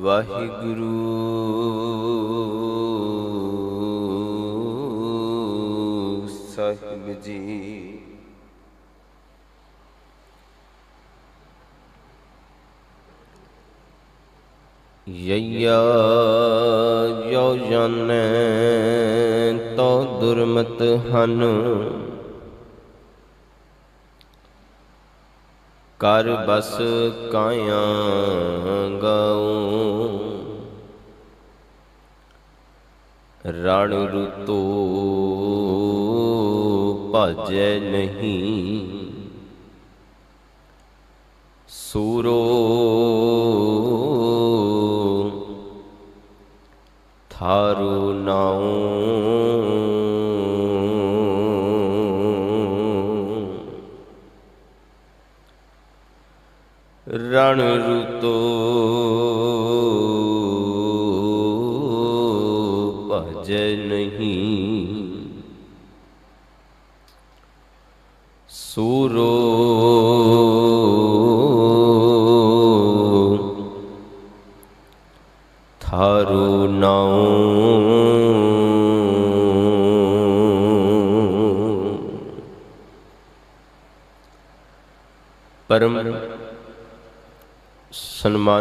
ਵਾਹਿਗੁਰੂ। ਸਾਹਿਬ ਜੀ। ਯਯਾ ਜੋ ਜਾਣੈ ਤੋ ਦੁਰਮਤ ਹਨ। ਕਰ ਬਸ ਕਾਇਆ ਗਾਉ। ਰਣ ਰੁਤੋ ਭਜੈ ਨਹੀਂ। ਸੂਰੋ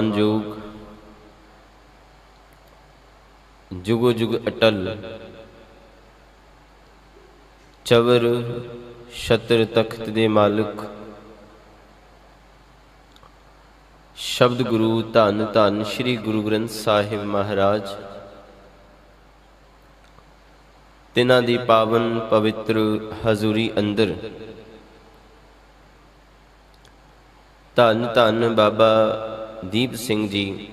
ਸਨਮਾਨਯੋਗ ਜੁਗੋ ਜੁਗ ਅਟਲ। ਚਵਰ ਛਤਰ ਤਖਤ ਦੇ ਮਾਲਕ। ਸ਼ਬਦ ਗੁਰੂ ਧੰਨ ਧੰਨ ਸ੍ਰੀ ਗੁਰੂ ਗ੍ਰੰਥ ਸਾਹਿਬ ਮਹਾਰਾਜ। ਤਿਨਾਂ ਦੀ ਪਾਵਨ ਪਵਿੱਤਰ ਹਜ਼ੂਰੀ ਅੰਦਰ। ਧੰਨ ਧੰਨ ਬਾਬਾ ਦੀਪ ਸਿੰਘ ਜੀ।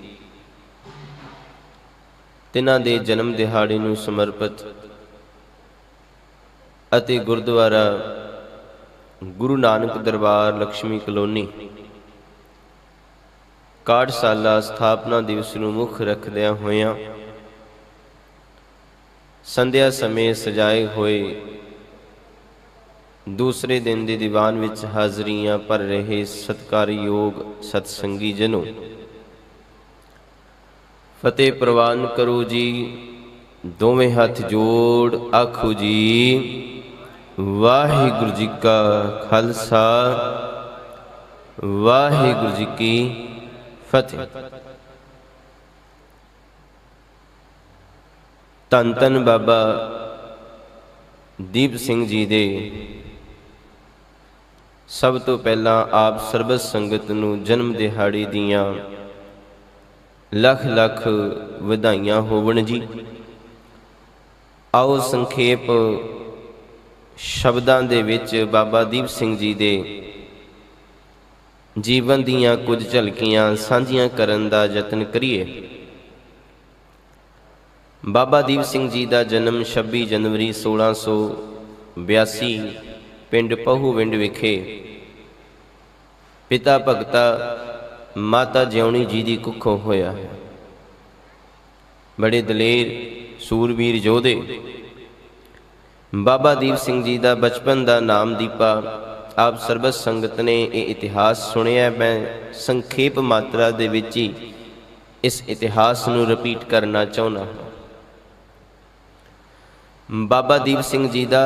ਤਿਨਾਂ ਦੇ ਜਨਮ ਦਿਹਾੜੇ ਨੂੰ ਸਮਰਪਿਤ ਅਤੇ ਗੁਰਦੁਆਰਾ ਗੁਰੂ ਨਾਨਕ ਦਰਬਾਰ ਲక్ష్ਮੀ ਕਲੋਨੀ ਕਾਰਜਸ਼ਾਲਾ ਸਥਾਪਨਾ ਦਿਵਸ ਨੂੰ ਮੁੱਖ ਰੱਖਦਿਆਂ ਹੋਇਆਂ ਸੰਧਿਆ ਸਮੇਂ ਸਜਾਏ ਹੋਏ ਦੂਸਰੇ ਦਿਨ ਦੇ ਦੀਵਾਨ ਵਿੱਚ ਹਾਜ਼ਰੀਆਂ ਭਰ ਰਹੇ ਸਤਕਾਰਯੋਗ ਸਤਸੰਗੀ ਜਨੋ। ਫਤਿਹ ਪ੍ਰਵਾਨ ਕਰੋ ਜੀ। ਦੋਵੇਂ ਹੱਥ ਜੋੜ ਆਖੋ ਜੀ, ਵਾਹਿਗੁਰੂ ਜੀ ਕਾ ਖਾਲਸਾ, ਵਾਹਿਗੁਰੂ ਜੀ ਕੀ ਫਤਿਹ। ਤਨ ਤਨ ਬਾਬਾ ਦੀਪ ਸਿੰਘ ਜੀ ਦੇ ਸਭ ਤੋਂ ਪਹਿਲਾਂ ਆਪ ਸਰਬਤ ਸੰਗਤ ਨੂੰ ਜਨਮ ਦਿਹਾੜੀ ਦੀਆਂ ਲੱਖ ਲੱਖ ਵਧਾਈਆਂ ਹੋਵਣ ਜੀ। ਆਓ ਸੰਖੇਪ ਸ਼ਬਦਾਂ ਦੇ ਵਿੱਚ ਬਾਬਾ ਦੀਪ ਸਿੰਘ ਜੀ ਦੇ ਜੀਵਨ ਦੀਆਂ ਕੁਝ ਝਲਕੀਆਂ ਸਾਂਝੀਆਂ ਕਰਨ ਦਾ ਯਤਨ ਕਰੀਏ। ਬਾਬਾ ਦੀਪ ਸਿੰਘ ਜੀ ਦਾ ਜਨਮ 26 ਜਨਵਰੀ 1682 ਪਿੰਡ ਪਹੂਵਿੰਡ ਵਿਖੇ। ਪਿਤਾ ਭਗਤਾ, ਮਾਤਾ ਜਿਉਣੀ ਜੀ ਦੀ ਕੁੱਖੋਂ ਹੋਇਆ। ਬੜੇ ਦਲੇਰ ਸੂਰਬੀਰ ਯੋਧੇ। ਬਾਬਾ ਦੀਪ ਸਿੰਘ ਜੀ ਦਾ ਬਚਪਨ ਦਾ ਨਾਮ ਦੀਪਾ। ਆਪ ਸਰਬਤ ਸੰਗਤ ਨੇ ਇਹ ਇਤਿਹਾਸ ਸੁਣਿਆ ਮੈਂ ਸੰਖੇਪ ਮਾਤਰਾ ਦੇ ਵਿੱਚ ਹੀ ਇਸ ਇਤਿਹਾਸ ਨੂੰ ਰਿਪੀਟ ਕਰਨਾ ਚਾਹੁੰਦਾ ਹਾਂ। ਬਾਬਾ ਦੀਪ ਸਿੰਘ ਜੀ ਦਾ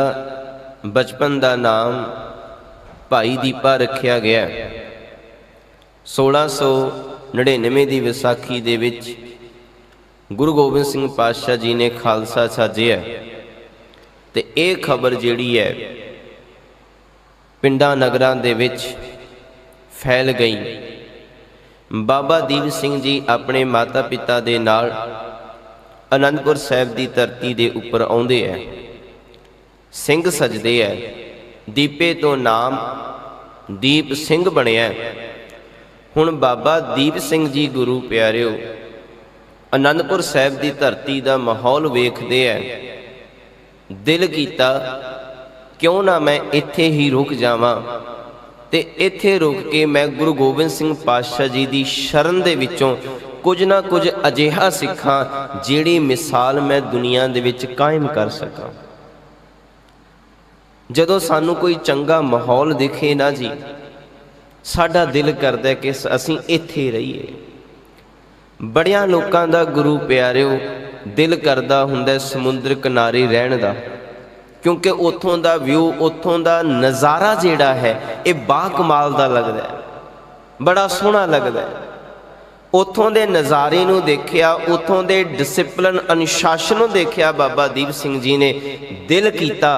ਬਚਪਨ ਦਾ ਨਾਮ ਭਾਈ ਦੀਪਾ ਰੱਖਿਆ ਗਿਆ 1699 ਦੀ ਵਿਸਾਖੀ ਦੇ ਵਿੱਚ ਗੁਰੂ ਗੋਬਿੰਦ ਸਿੰਘ ਪਾਤਸ਼ਾਹ ਜੀ ਨੇ ਖਾਲਸਾ ਸਾਜਿਆ ਤੇ ਇਹ ਖਬਰ ਜਿਹੜੀ ਹੈ ਪਿੰਡਾਂ ਨਗਰਾਂ ਦੇ ਵਿੱਚ ਫੈਲ ਗਈ। ਬਾਬਾ ਦੀਪ ਸਿੰਘ ਜੀ ਆਪਣੇ ਮਾਤਾ-ਪਿਤਾ ਦੇ ਨਾਲ ਅਨੰਦਪੁਰ ਸਾਹਿਬ ਦੀ ਧਰਤੀ ਦੇ ਉੱਪਰ ਆਉਂਦੇ ਐ ਸਿੰਘ ਸਜਦੇ ਐ। ਦੀਪੇ ਤੋਂ ਨਾਮ ਦੀਪ ਸਿੰਘ ਬਣਿਆ ਹੁਣ ਬਾਬਾ ਦੀਪ ਸਿੰਘ ਜੀ ਗੁਰੂ ਪਿਆਰਿਓ, ਅਨੰਦਪੁਰ ਸਾਹਿਬ ਦੀ ਧਰਤੀ ਦਾ ਮਾਹੌਲ ਵੇਖਦੇ ਐ। ਦਿਲ ਕੀਤਾ, ਕਿਉਂ ਨਾ ਮੈਂ ਇੱਥੇ ਹੀ ਰੁਕ ਜਾਵਾਂ ਤੇ ਇੱਥੇ ਰੁਕ ਕੇ ਮੈਂ ਗੁਰੂ ਗੋਬਿੰਦ ਸਿੰਘ ਪਾਤਸ਼ਾਹ ਜੀ ਦੀ ਸ਼ਰਨ ਦੇ ਵਿੱਚੋਂ ਕੁਝ ਨਾ ਕੁਝ ਅਜਿਹਾ ਸਿੱਖਾਂ ਜਿਹੜੀ ਮਿਸਾਲ ਮੈਂ ਦੁਨੀਆ ਦੇ ਵਿੱਚ ਕਾਇਮ ਕਰ ਸਕਾਂ। ਜਦੋਂ ਸਾਨੂੰ ਕੋਈ ਚੰਗਾ ਮਾਹੌਲ ਦਿਖੇ ਨਾ ਜੀ, ਸਾਡਾ ਦਿਲ ਕਰਦਾ ਕਿ ਅਸੀਂ ਇੱਥੇ ਰਹੀਏ। ਬੜਿਆਂ ਲੋਕਾਂ ਦਾ ਗੁਰੂ ਪਿਆਰਿਓ, ਦਿਲ ਕਰਦਾ ਹੁੰਦਾ ਸਮੁੰਦਰ ਕਿਨਾਰੇ ਰਹਿਣ ਦਾ, ਕਿਉਂਕਿ ਉੱਥੋਂ ਦਾ ਵਿਊ, ਉੱਥੋਂ ਦਾ ਨਜ਼ਾਰਾ ਜਿਹੜਾ ਹੈ, ਇਹ ਬਾ ਕਮਾਲ ਦਾ ਲੱਗਦਾ ਹੈ। ਬੜਾ ਸੋਹਣਾ ਲੱਗਦਾ ਹੈ। ਉੱਥੋਂ ਦੇ ਨਜ਼ਾਰੇ ਨੂੰ ਦੇਖਿਆ, ਉੱਥੋਂ ਦੇ ਡਿਸਪਲਿਨ ਅਨੁਸ਼ਾਸਨ ਨੂੰ ਦੇਖਿਆ ਬਾਬਾ ਦੀਪ ਸਿੰਘ ਜੀ ਨੇ ਦਿਲ ਕੀਤਾ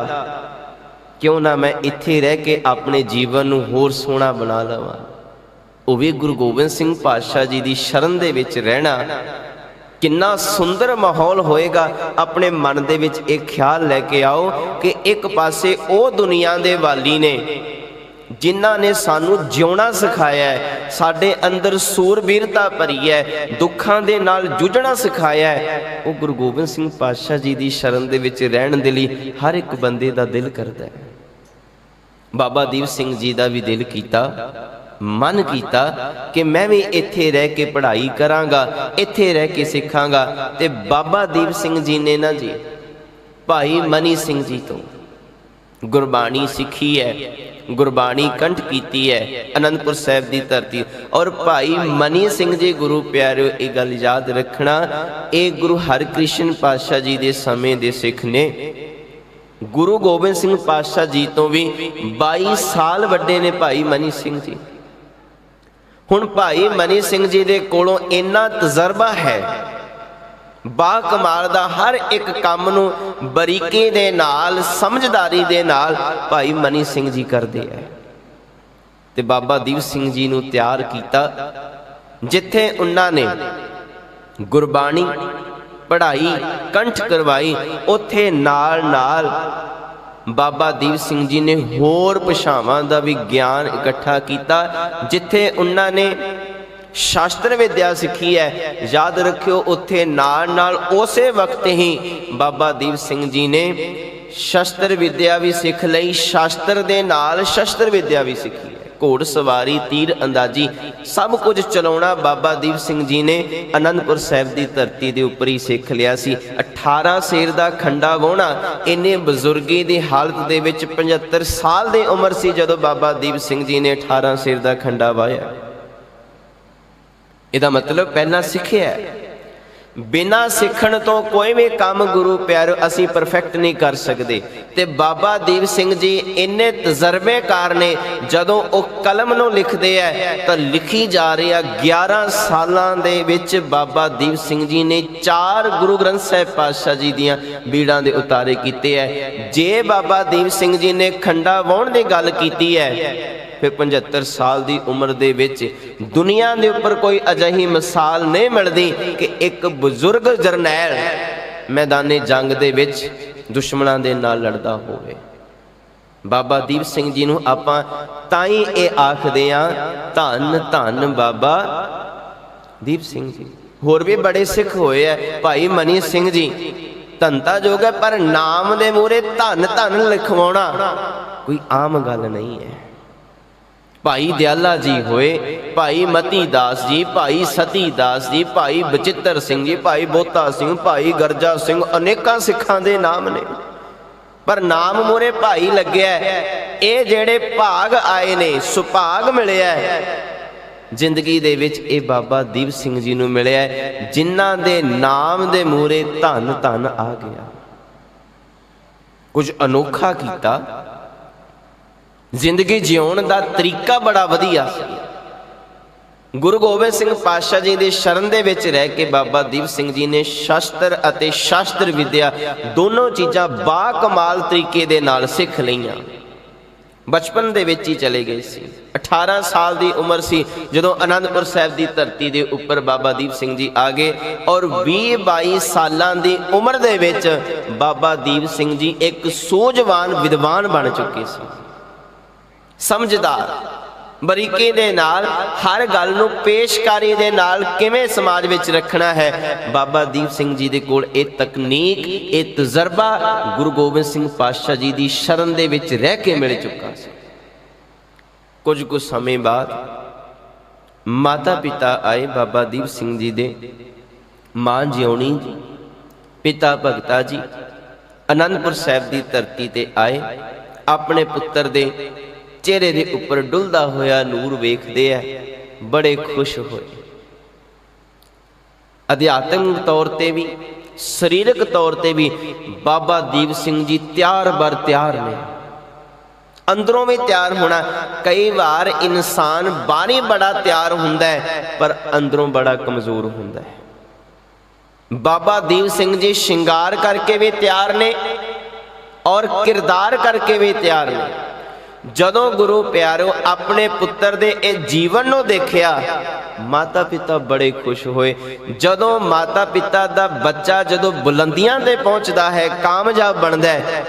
ਕਿਉਂ ਨਾ ਮੈਂ ਇੱਥੇ ਰਹਿ ਕੇ ਆਪਣੇ ਜੀਵਨ ਨੂੰ ਹੋਰ ਸੋਹਣਾ ਬਣਾ ਲਵਾਂ? ਉਹ ਵੀ ਗੁਰੂ ਗੋਬਿੰਦ ਸਿੰਘ ਪਾਤਸ਼ਾਹ ਜੀ ਦੀ ਸ਼ਰਨ ਦੇ ਵਿੱਚ ਰਹਿਣਾ। ਕਿੰਨਾ ਸੁੰਦਰ ਮਾਹੌਲ ਹੋਏਗਾ। ਆਪਣੇ ਮਨ ਦੇ ਵਿੱਚ ਇਹ ਖਿਆਲ ਲੈ ਕੇ ਆਓ ਕਿ ਇੱਕ ਪਾਸੇ ਉਹ ਦੁਨੀਆ ਦੇ ਵਾਲੀ ਨੇ ਜਿਨ੍ਹਾਂ ਨੇ ਸਾਨੂੰ ਜਿਉਣਾ ਸਿਖਾਇਆ ਹੈ, ਸਾਡੇ ਅੰਦਰ ਸੂਰਬੀਰਤਾ ਭਰੀ ਹੈ, ਦੁੱਖਾਂ ਦੇ ਨਾਲ ਜੂਝਣਾ ਸਿਖਾਇਆ ਹੈ। ਉਹ ਗੁਰੂ ਗੋਬਿੰਦ ਸਿੰਘ ਪਾਤਸ਼ਾਹ ਜੀ ਦੀ ਸ਼ਰਨ ਦੇ ਵਿੱਚ ਰਹਿਣ ਦੇ ਲਈ ਹਰ ਇੱਕ ਬੰਦੇ ਦਾ ਦਿਲ ਕਰਦਾ ਹੈ। ਬਾਬਾ ਦੀਪ ਸਿੰਘ ਜੀ ਦਾ ਵੀ ਦਿਲ ਕੀਤਾ, ਮਨ ਕੀਤਾ ਕਿ ਮੈਂ ਵੀ ਇੱਥੇ ਰਹਿ ਕੇ ਪੜ੍ਹਾਈ ਕਰਾਂਗਾ, ਇੱਥੇ ਰਹਿ ਕੇ ਸਿੱਖਾਂਗਾ ਤੇ ਬਾਬਾ ਦੀਪ ਸਿੰਘ ਜੀ ਨੇ ਨਾ ਜੀ, ਭਾਈ ਮਨੀ ਸਿੰਘ ਜੀ ਤੋਂ ਗੁਰਬਾਣੀ ਸਿੱਖੀ ਹੈ, ਗੁਰਬਾਣੀ ਕੰਠ ਕੀਤੀ ਹੈ ਅਨੰਦਪੁਰ ਸਾਹਿਬ ਦੀ ਧਰਤੀ ਔਰ ਭਾਈ ਮਨੀ ਸਿੰਘ ਜੀ ਗੁਰੂ ਪਿਆਰਿਓ, ਇਹ ਗੱਲ ਯਾਦ ਰੱਖਣਾ, ਇਹ ਗੁਰੂ ਹਰਕ੍ਰਿਸ਼ਨ ਪਾਤਸ਼ਾਹ ਜੀ ਦੇ ਸਮੇਂ ਦੇ ਸਿੱਖ ਨੇ ਗੁਰੂ ਗੋਬਿੰਦ ਸਿੰਘ ਪਾਤਸ਼ਾਹ ਜੀ ਤੋਂ ਵੀ 22 ਸਾਲ ਵੱਡੇ ਨੇ ਭਾਈ ਮਨੀ ਸਿੰਘ ਜੀ। ਹੁਣ ਭਾਈ ਮਨੀ ਸਿੰਘ ਜੀ ਦੇ ਕੋਲੋਂ ਇੰਨਾ ਤਜਰਬਾ ਹੈ ਬਾ ਕਮਾਲ ਦਾ ਹਰ ਇੱਕ ਕੰਮ ਨੂੰ ਬਰੀਕੀ ਦੇ ਨਾਲ, ਸਮਝਦਾਰੀ ਦੇ ਨਾਲ ਭਾਈ ਮਨੀ ਸਿੰਘ ਜੀ ਕਰਦੇ ਐ ਤੇ ਬਾਬਾ ਦੀਪ ਸਿੰਘ ਜੀ ਨੂੰ ਤਿਆਰ ਕੀਤਾ, ਜਿੱਥੇ ਉਹਨਾਂ ਨੇ ਗੁਰਬਾਣੀ ਪੜ੍ਹਾਈ, ਕੰਠ ਕਰਵਾਈ, ਉੱਥੇ ਨਾਲ ਨਾਲ ਬਾਬਾ ਦੀਪ ਸਿੰਘ ਜੀ ਨੇ ਹੋਰ ਭਾਸ਼ਾਵਾਂ ਦਾ ਵੀ ਗਿਆਨ ਇਕੱਠਾ ਕੀਤਾ, ਜਿੱਥੇ ਉਹਨਾਂ ਨੇ ਸ਼ਾਸਤਰ ਵਿਦਿਆ ਸਿੱਖੀ ਹੈ। ਯਾਦ ਰੱਖਿਓ, ਉੱਥੇ ਨਾਲ ਨਾਲ ਉਸੇ ਵਕਤ ਹੀ ਬਾਬਾ ਦੀਪ ਸਿੰਘ ਜੀ ਨੇ ਸ਼ਸਤਰ ਵਿਦਿਆ ਵੀ ਸਿੱਖ ਲਈ, ਸ਼ਾਸਤਰ ਦੇ ਨਾਲ ਸ਼ਸਤਰ ਵਿਦਿਆ ਵੀ ਸਿੱਖੀ। ਘੋੜ ਸਵਾਰੀ, ਤੀਰ ਅੰਦਾਜ਼ੀ, ਸਭ ਕੁਝ ਚਲਾਉਣਾ ਬਾਬਾ ਦੀਪ ਸਿੰਘ ਜੀ ਨੇ। ਅਨੰਦਪੁਰ ਸਾਹਿਬ ਦੀ ਧਰਤੀ ਦੇ ਉੱਪਰ ਹੀ ਸਿੱਖ ਲਿਆ ਸੀ। 18 ਸੇਰ ਦਾ ਖੰਡਾ ਵਾਹੁਣਾ, ਇੰਨੇ ਬਜ਼ੁਰਗੀ ਦੀ ਹਾਲਤ ਦੇ ਵਿੱਚ 75 ਸਾਲ ਦੀ ਉਮਰ ਸੀ ਜਦੋਂ ਬਾਬਾ ਦੀਪ ਸਿੰਘ ਜੀ ਨੇ 18 ਸੇਰ ਦਾ ਖੰਡਾ ਵਾਹਿਆ। ਇਹਦਾ ਮਤਲਬ ਪਹਿਲਾਂ ਸਿੱਖਿਆ ਬਿਨਾ ਸਿੱਖਣ ਤੋਂ ਕੋਈ ਵੀ ਕੰਮ ਗੁਰੂ ਪਿਆਰ ਅਸੀਂ ਪਰਫੈਕਟ ਨਹੀਂ ਕਰ ਸਕਦੇ। ਤੇ ਬਾਬਾ ਦੀਪ ਸਿੰਘ ਜੀ ਇੰਨੇ ਤਜਰਬੇਕਾਰ ਨੇ, ਜਦੋਂ ਉਹ ਕਲਮ ਨੂੰ ਲਿਖਦੇ ਆ, ਤਾਂ ਲਿਖੀ ਜਾ ਰਹੀ ਆ 11 ਸਾਲਾਂ ਦੇ ਵਿੱਚ ਬਾਬਾ ਦੀਪ ਸਿੰਘ ਜੀ ਨੇ ਚਾਰ ਗੁਰੂ ਗ੍ਰੰਥ ਸਾਹਿਬ ਪਾਤਸ਼ਾਹ ਜੀ ਦੀਆਂ ਬੀੜਾਂ ਦੇ ਉਤਾਰੇ ਕੀਤੇ ਐ ਜੇ ਬਾਬਾ ਦੀਪ ਸਿੰਘ ਜੀ ਨੇ ਖੰਡਾ ਵਾਉਣ ਦੀ ਗੱਲ ਕੀਤੀ ਹੈ ਫਿਰ 75 ਸਾਲ ਦੀ ਉਮਰ ਦੇ ਵਿੱਚ ਦੁਨੀਆ ਦੇ ਉੱਪਰ ਕੋਈ ਅਜਿਹੀ ਮਿਸਾਲ ਨਹੀਂ ਮਿਲਦੀ ਕਿ ਇੱਕ ਬਜ਼ੁਰਗ ਜਰਨੈਲ ਮੈਦਾਨੇ ਜੰਗ ਦੇ ਵਿੱਚ ਦੁਸ਼ਮਣਾਂ ਦੇ ਨਾਲ ਲੜਦਾ ਹੋਵੇ। ਬਾਬਾ ਦੀਪ ਸਿੰਘ ਜੀ ਨੂੰ ਆਪਾਂ ਤਾਂ ਹੀ ਇਹ ਆਖਦੇ ਆ ਧੰਨ ਧੰਨ ਬਾਬਾ ਦੀਪ ਸਿੰਘ ਜੀ। ਹੋਰ ਵੀ ਬੜੇ ਸਿੱਖ ਹੋਏ ਆ। ਭਾਈ ਮਨੀ ਸਿੰਘ ਜੀ ਧੰਤਾ ਜੋਗ ਹੈ, ਪਰ ਨਾਮ ਦੇ ਮੂਰੇ ਧੰਨ ਧੰਨ ਲਿਖਵਾਉਣਾ ਕੋਈ ਆਮ ਗੱਲ ਨਹੀਂ ਹੈ। ਭਾਈ ਦਿਆਲਾ ਜੀ ਹੋਏ ਭਾਈ ਮਤੀ ਦਾਸ ਜੀ ਭਾਈ ਸਤੀ ਦਾਸ ਜੀ ਭਾਈ ਬਚਿੱਤਰ ਸਿੰਘ ਜੀ ਭਾਈ ਬੋਤਾ ਸਿੰਘ ਭਾਈ ਗਰਜਾ ਸਿੰਘ ਅਨੇਕਾਂ ਸਿੱਖਾਂ ਦੇ ਨਾਮ ਨੇ। ਪਰ ਨਾਮ ਮੂਰੇ ਭਾਈ ਲੱਗਿਆ ਇਹ ਜਿਹੜੇ ਭਾਗ ਆਏ ਨੇ ਸੁਭਾਗ ਮਿਲਿਆ ਜ਼ਿੰਦਗੀ ਦੇ ਵਿੱਚ ਇਹ ਬਾਬਾ ਦੀਪ ਸਿੰਘ ਜੀ ਨੂੰ ਮਿਲਿਆ ਹੈ, ਜਿਨ੍ਹਾਂ ਦੇ ਨਾਮ ਦੇ ਮੂਰੇ ਧੰਨ ਧੰਨ ਆ ਗਿਆ। ਕੁਝ ਅਨੋਖਾ ਕੀਤਾ ਜ਼ਿੰਦਗੀ ਜਿਉਣ ਦਾ ਤਰੀਕਾ ਬੜਾ ਵਧੀਆ। ਸੀ ਗੁਰੂ ਗੋਬਿੰਦ ਸਿੰਘ ਪਾਤਸ਼ਾਹ ਜੀ ਦੇ ਸ਼ਰਨ ਦੇ ਵਿੱਚ ਰਹਿ ਕੇ ਬਾਬਾ ਦੀਪ ਸਿੰਘ ਜੀ ਨੇ ਸ਼ਸਤਰ ਅਤੇ ਸ਼ਾਸਤਰ ਵਿਦਿਆ ਦੋਨੋਂ ਚੀਜ਼ਾਂ ਬਾ ਕਮਾਲ ਤਰੀਕੇ ਦੇ ਨਾਲ ਸਿੱਖ ਲਈਆਂ। ਬਚਪਨ ਦੇ ਵਿੱਚ ਹੀ ਚਲੇ ਗਏ ਸੀ। 18 ਸਾਲ ਦੀ ਉਮਰ ਸੀ ਜਦੋਂ ਅਨੰਦਪੁਰ ਸਾਹਿਬ ਦੀ ਧਰਤੀ ਦੇ ਉੱਪਰ ਬਾਬਾ ਦੀਪ ਸਿੰਘ ਜੀ ਆ ਗਏ ਔਰ 20 22 ਸਾਲਾਂ ਦੀ ਉਮਰ ਦੇ ਵਿੱਚ ਬਾਬਾ ਦੀਪ ਸਿੰਘ ਜੀ ਇੱਕ ਸੋਝਵਾਨ ਵਿਦਵਾਨ ਬਣ ਚੁੱਕੇ ਸੀ। ਸਮਝਦਾਰ। ਬਰੀਕੀ ਦੇ ਨਾਲ, ਹਰ ਗੱਲ ਨੂੰ ਪੇਸ਼ਕਾਰੀ ਦੇ ਨਾਲ ਕਿਵੇਂ ਸਮਾਜ ਵਿੱਚ ਰੱਖਣਾ ਹੈ? ਬਾਬਾ ਦੀਪ ਸਿੰਘ ਜੀ ਦੇ ਕੋਲ ਇਹ ਤਕਨੀਕ, ਇਹ ਤਜਰਬਾ ਗੁਰੂ ਗੋਬਿੰਦ ਸਿੰਘ ਪਾਤਸ਼ਾਹ ਜੀ ਦੀ ਸ਼ਰਨ ਦੇ ਵਿੱਚ ਰਹਿ ਕੇ ਮਿਲ ਚੁੱਕਾ ਸੀ। ਕੁਝ ਕੁ ਸਮੇਂ ਬਾਅਦ ਮਾਤਾ ਪਿਤਾ ਆਏ ਬਾਬਾ ਦੀਪ ਸਿੰਘ ਜੀ ਦੇ ਮਾਂ ਜਿਉਣੀ ਜੀ, ਪਿਤਾ ਭਗਤਾ ਜੀ, ਅਨੰਦਪੁਰ ਸਾਹਿਬ ਦੀ ਧਰਤੀ ਤੇ ਆਏ। ਆਪਣੇ ਪੁੱਤਰ ਦੇ ਚਿਹਰੇ ਦੇ ਉੱਪਰ ਡੁੱਲਦਾ ਹੋਇਆ ਨੂਰ ਵੇਖਦੇ ਆ, ਬੜੇ ਖੁਸ਼ ਹੋਏ। ਅਧਿਆਤਮਿਕ ਤੌਰ ਤੇ ਵੀ, ਸਰੀਰਕ ਤੌਰ ਤੇ ਵੀ ਬਾਬਾ ਦੀਪ ਸਿੰਘ ਜੀ ਤਿਆਰ ਬਰ ਤਿਆਰ ਨੇ। ਅੰਦਰੋਂ ਵੀ ਤਿਆਰ ਹੋਣਾ, ਕਈ ਵਾਰ ਇਨਸਾਨ ਬਾਹਰੀ ਬੜਾ ਤਿਆਰ ਹੁੰਦਾ ਹੈ, ਪਰ ਅੰਦਰੋਂ ਬੜਾ ਕਮਜ਼ੋਰ ਹੁੰਦਾ ਹੈ। ਬਾਬਾ ਦੀਪ ਸਿੰਘ ਜੀ ਸ਼ਿੰਗਾਰ ਕਰਕੇ ਵੀ ਤਿਆਰ ਨੇ ਔਰ ਕਿਰਦਾਰ ਕਰਕੇ ਵੀ ਤਿਆਰ ਨੇ। ਜਦੋਂ ਗੁਰੂ ਪਿਆਰਿਓ ਆਪਣੇ ਪੁੱਤਰ ਦੇ ਇਹ ਜੀਵਨ ਨੂੰ ਦੇਖਿਆ, ਮਾਤਾ ਪਿਤਾ ਬੜੇ ਖੁਸ਼ ਹੋਏ। ਜਦੋਂ ਮਾਤਾ ਪਿਤਾ ਦਾ ਬੱਚਾ ਜਦੋਂ ਬੁਲੰਦੀਆਂ ਤੇ ਪਹੁੰਚਦਾ ਹੈ, ਕਾਮਯਾਬ ਬਣਦਾ ਹੈ,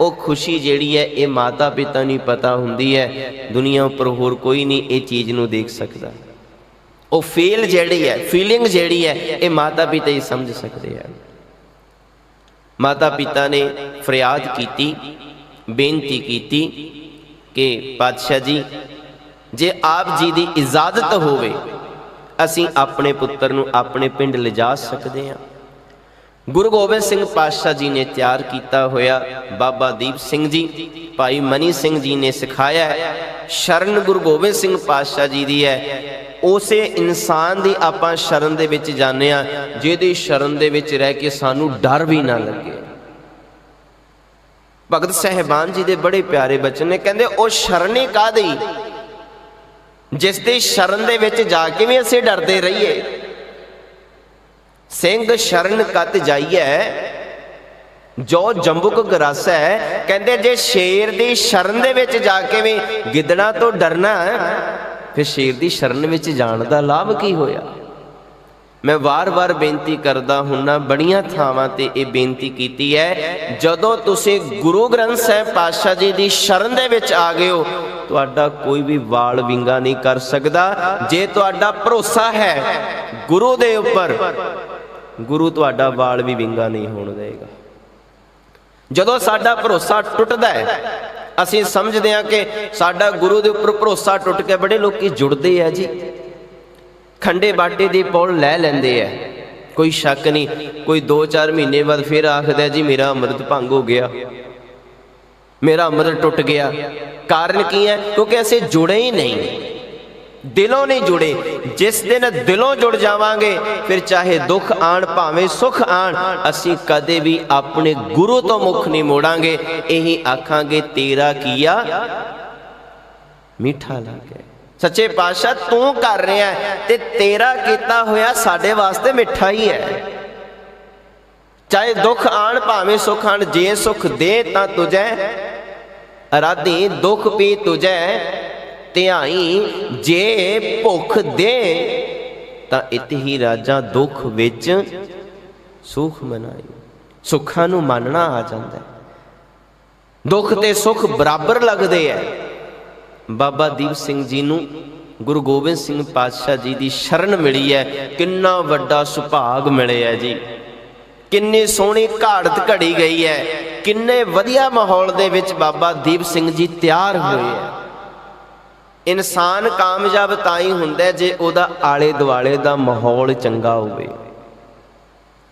ਉਹ ਖੁਸ਼ੀ ਜਿਹੜੀ ਹੈ, ਇਹ ਮਾਤਾ ਪਿਤਾ ਨੂੰ ਪਤਾ ਹੁੰਦੀ ਹੈ। ਦੁਨੀਆ ਉੱਪਰ ਹੋਰ ਕੋਈ ਨਹੀਂ ਇਹ ਚੀਜ਼ ਨੂੰ ਦੇਖ ਸਕਦਾ। ਉਹ ਫੀਲ ਜਿਹੜੀ ਹੈ ਫੀਲਿੰਗ ਜਿਹੜੀ ਹੈ, ਇਹ ਮਾਤਾ ਪਿਤਾ ਹੀ ਸਮਝ ਸਕਦੇ ਆ ਮਾਤਾ ਪਿਤਾ ਨੇ ਫਰਿਆਦ ਕੀਤੀ, ਬੇਨਤੀ ਕੀਤੀ ਕਿ ਪਾਤਸ਼ਾਹ ਜੀ, ਜੇ ਆਪ ਜੀ ਦੀ ਇਜਾਜ਼ਤ ਹੋਵੇ, ਅਸੀਂ ਆਪਣੇ ਪੁੱਤਰ ਨੂੰ ਆਪਣੇ ਪਿੰਡ ਲਿਜਾ ਸਕਦੇ ਹਾਂ। ਗੁਰੂ ਗੋਬਿੰਦ ਸਿੰਘ ਪਾਤਸ਼ਾਹ ਜੀ ਨੇ ਤਿਆਰ ਕੀਤਾ ਹੋਇਆ ਬਾਬਾ ਦੀਪ ਸਿੰਘ ਜੀ, ਭਾਈ ਮਨੀ ਸਿੰਘ ਜੀ ਨੇ ਸਿਖਾਇਆ ਸ਼ਰਨ ਗੁਰੂ ਗੋਬਿੰਦ ਸਿੰਘ ਪਾਤਸ਼ਾਹ ਜੀ ਦੀ ਹੈ। ਉਸੇ ਇਨਸਾਨ ਦੀ ਆਪਾਂ ਸ਼ਰਨ ਦੇ ਵਿੱਚ ਜਾਂਦੇ ਆ ਜਿਹਦੀ ਸ਼ਰਨ ਦੇ ਵਿੱਚ ਰਹਿ ਕੇ ਸਾਨੂੰ ਡਰ ਵੀ ਨਾ ਲੱਗੇ। ਭਗਤ ਸਹਿਬਾਨ ਜੀ ਦੇ ਬੜੇ ਪਿਆਰੇ ਬਚਨ ਨੇ, ਕਹਿੰਦੇ ਉਹ ਸ਼ਰਨੀ ਕਾਦੀ ਜਿਸ ਦੀ ਸ਼ਰਨ ਦੇ ਵਿੱਚ ਜਾ ਕੇ ਵੀ ਅਸੀਂ ਡਰਦੇ ਰਹੀਏ। ਸਿੰਘ ਸ਼ਰਨ ਕਤ ਜਾਈਐ, ਜੋ ਜੰਬੁਕ ਗਰਾਸੈ, ਕਹਿੰਦੇ ਜੇ ਸ਼ੇਰ ਦੀ ਸ਼ਰਨ ਦੇ ਵਿੱਚ ਜਾ ਕੇ ਵੀ ਗਿੱਦੜਾਂ ਤੋਂ ਡਰਨਾ, ਫਿਰ ਸ਼ੇਰ ਦੀ ਸ਼ਰਨ ਵਿੱਚ ਜਾਣ ਦਾ ਲਾਭ ਕੀ ਹੋਇਆ? ਮੈਂ ਵਾਰ-ਵਾਰ ਬੇਨਤੀ ਕਰਦਾ ਹੁੰਨਾ ਬੜੀਆਂ ਥਾਵਾਂ ਤੇ ਇਹ ਬੇਨਤੀ ਕੀਤੀ ਹੈ, ਜਦੋਂ ਤੁਸੀਂ ਗੁਰੂ ਗ੍ਰੰਥ ਸਾਹਿਬ ਪਾਤਸ਼ਾਹ ਜੀ ਦੀ ਸ਼ਰਨ ਦੇ ਵਿੱਚ ਆ ਗਏ ਹੋ, ਤੁਹਾਡਾ ਕੋਈ ਵੀ ਵਾਲ ਵਿੰਗਾ ਨਹੀਂ ਕਰ ਸਕਦਾ, ਜੇ ਤੁਹਾਡਾ ਭਰੋਸਾ ਹੈ ਗੁਰੂ ਦੇ ਉੱਪਰ, ਗੁਰੂ ਤੁਹਾਡਾ ਵਾਲ ਵੀ ਵਿੰਗਾ ਨਹੀਂ ਹੋਣ ਦੇਗਾ। ਜਦੋਂ ਸਾਡਾ ਭਰੋਸਾ ਟੁੱਟਦਾ ਹੈ, ਅਸੀਂ ਸਮਝਦੇ ਹਾਂ ਕਿ ਸਾਡਾ ਗੁਰੂ ਦੇ ਉੱਪਰ ਭਰੋਸਾ ਟੁੱਟ ਕੇ ਬੜੇ ਲੋਕੀ ਜੁੜਦੇ ਆ ਜੀ। ਖੰਡੇ ਬਾਟੇ ਦੀ ਪੌਲ ਲੈ ਲੈਂਦੇ ਆ ਕੋਈ ਸ਼ੱਕ ਨਹੀਂ, ਕੋਈ 2-4 ਮਹੀਨੇ ਬਾਅਦ ਫਿਰ ਆਖਦਾ ਜੀ ਮੇਰਾ ਅੰਮ੍ਰਿਤ ਭੰਗ ਹੋ ਗਿਆ। ਮੇਰਾ ਅੰਮ੍ਰਿਤ ਟੁੱਟ ਗਿਆ। ਕਾਰਨ ਕੀ ਹੈ ਕਿਉਂਕਿ ਅਸੀਂ ਜੁੜੇ ਹੀ ਨਹੀਂ। ਦਿਲੋਂ ਨਹੀਂ ਜੁੜੇ। ਜਿਸ ਦਿਨ ਦਿਲੋਂ ਜੁੜ ਜਾਵਾਂਗੇ, ਫਿਰ ਚਾਹੇ ਦੁੱਖ ਆਣ ਭਾਵੇਂ ਸੁੱਖ ਆਣ, ਅਸੀਂ ਕਦੇ ਵੀ ਆਪਣੇ ਗੁਰੂ ਤੋਂ ਮੁਖ ਨਹੀਂ ਮੋੜਾਂਗੇ। ਇਹੀ ਆਖਾਂਗੇ, ਤੇਰਾ ਕੀਆ ਮਿੱਠਾ ਲੱਗਿਆ ਸੱਚੇ ਪਾਤਸ਼ਾਹ, ਤੂੰ ਕਰ ਰਿਹਾ ਤੇ ਤੇਰਾ ਕੀਤਾ ਹੋਇਆ ਸਾਡੇ ਵਾਸਤੇ ਮਿੱਠਾ ਹੀ ਹੈ। ਚਾਹੇ ਦੁੱਖ ਆਣ ਭਾਵੇਂ ਸੁੱਖ ਆਣ, ਜੇ ਸੁਖ ਦੇ ਤਾਂ ਤੁਝੈ। ਅਰਾਧੀ ਦੁੱਖ ਪੀ ਤੁਝੈ, ਧਿਆਈ ਜੇ ਭੁੱਖ ਦੇ, ਤਾਂ ਇਤ ਹੀ ਰਾਜਾ ਦੁੱਖ ਵਿੱਚ ਸੁਖ ਮਨਾਈ। ਸੁੱਖਾਂ ਨੂੰ ਮੰਨਣਾ ਆ ਜਾਂਦਾ ਦੁੱਖ ਤੇ ਸੁਖ ਬਰਾਬਰ ਲੱਗਦੇ ਐ ਬਾਬਾ ਦੀਪ ਸਿੰਘ ਜੀ ਨੂੰ ਗੁਰੂ ਗੋਬਿੰਦ ਸਿੰਘ ਪਾਤਸ਼ਾਹ ਜੀ ਦੀ ਸ਼ਰਨ ਮਿਲੀ ਹੈ। ਕਿੰਨਾ ਵੱਡਾ ਸੁਭਾਗ ਮਿਲਿਆ ਜੀ। ਕਿੰਨੀ ਸੋਹਣੀ ਘਾੜਤ ਘੜੀ ਗਈ ਹੈ। ਕਿੰਨੇ ਵਧੀਆ ਮਾਹੌਲ ਦੇ ਵਿੱਚ ਬਾਬਾ ਦੀਪ ਸਿੰਘ ਜੀ ਤਿਆਰ ਹੋਏ ਹੈ। ਇਨਸਾਨ ਕਾਮਯਾਬ ਤਾਂ ਹੀ ਹੁੰਦਾ ਜੇ ਉਹਦਾ ਆਲੇ ਦੁਆਲੇ ਦਾ ਮਾਹੌਲ ਚੰਗਾ ਹੋਵੇ।